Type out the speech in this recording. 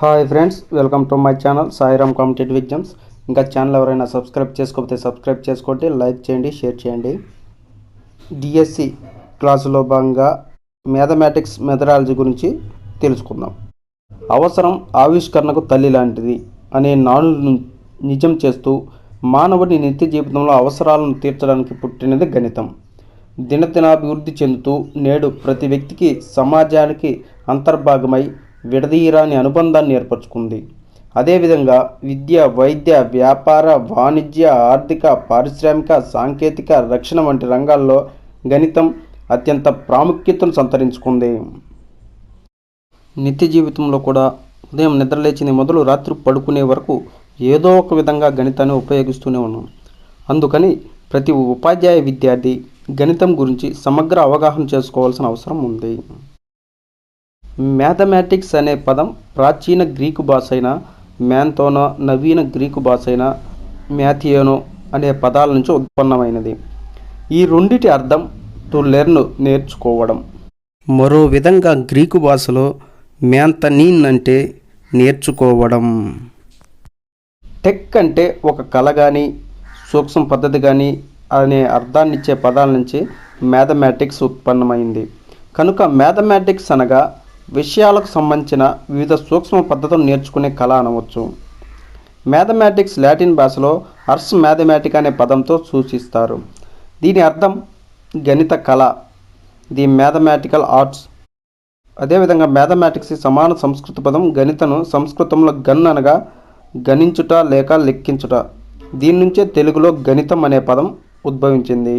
Hi friends welcome to my channel Sairam competitive exams. ఇంకా channel ఎవరైనా subscribe చేసుకోకపోతే subscribe చేసుకోండి లైక్ చేయండి షేర్ చేయండి. డిఎస్సి క్లాసులో భాగంగా మ్యాథమెటిక్స్ మెథడాలజీ గురించి తెలుసుకుందాం. అవసరం ఆవిష్కరణకు తల్లి లాంటిది అనే నానులను నిజం చేస్తూ మానవుడి నిత్య జీవితంలో అవసరాలను తీర్చడానికి పుట్టినది గణితం. దినదినాభివృద్ధి చెందుతూ నేడు ప్రతి వ్యక్తికి సమాజానికి అంతర్భాగమై విడదీయరాని అనుబంధాన్ని ఏర్పరచుకుంది. అదేవిధంగా విద్య వైద్య వ్యాపార వాణిజ్య ఆర్థిక పారిశ్రామిక సాంకేతిక రక్షణ వంటి రంగాల్లో గణితం అత్యంత ప్రాముఖ్యతను సంతరించుకుంది. నిత్య జీవితంలో కూడా ఉదయం నిద్రలేచిన మొదలు రాత్రి పడుకునే వరకు ఏదో ఒక విధంగా గణితాన్ని ఉపయోగిస్తూనే ఉన్నాం. అందుకని ప్రతి ఉపాధ్యాయ విద్యార్థి గణితం గురించి సమగ్ర అవగాహన చేసుకోవాల్సిన అవసరం ఉంది. మ్యాథమెటిక్స్ అనే పదం ప్రాచీన గ్రీకు భాష అయిన మ్యాన్తోనో నవీన గ్రీకు భాష అయిన మ్యాథియోనో అనే పదాల నుంచి ఉత్పన్నమైనది. ఈ రెండిటి అర్థం టు లెర్న్ నేర్చుకోవడం. మరో విధంగా గ్రీకు భాషలో మ్యాంతనీన్ అంటే నేర్చుకోవడం. టెక్ అంటే ఒక కళ కానీ సూక్ష్మ పద్ధతి కానీ అనే అర్థాన్ని ఇచ్చే పదాల నుంచి మ్యాథమెటిక్స్ ఉత్పన్నమైంది. కనుక మ్యాథమెటిక్స్ అనగా విషయాలకు సంబంధించిన వివిధ సూక్ష్మ పద్ధతులు నేర్చుకునే కళ అనవచ్చు. మ్యాథమెటిక్స్ లాటిన్ భాషలో అర్స్ మ్యాథమెటిక్ అనే పదంతో సూచిస్తారు. దీని అర్థం గణిత కళ ది మ్యాథమెటికల్ ఆర్ట్స్. అదేవిధంగా మ్యాథమెటిక్స్ సమాన సంస్కృత పదం గణితను సంస్కృతంలో గన్ అనగా గణించుట లేక లెక్కించుట. దీని నుంచే తెలుగులో గణితం అనే పదం ఉద్భవించింది.